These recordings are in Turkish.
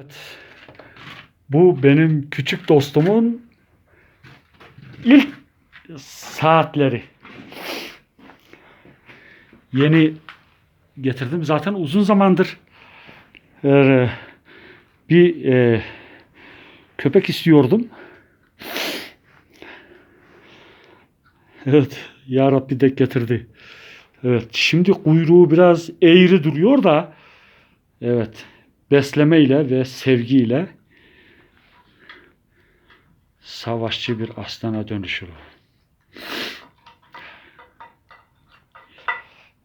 Evet. Bu benim küçük dostumun ilk saatleri. Yeni getirdim. Zaten uzun zamandır e, bir e, köpek istiyordum. Evet. Ya Rabbi de getirdi. Evet. Şimdi kuyruğu biraz eğri duruyor da evet. Beslemeyle ve sevgiyle savaşçı bir aslana dönüşür.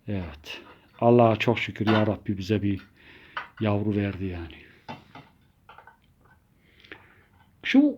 Evet. Allah'a çok şükür ya Rabbi bize bir yavru verdi yani. Şu.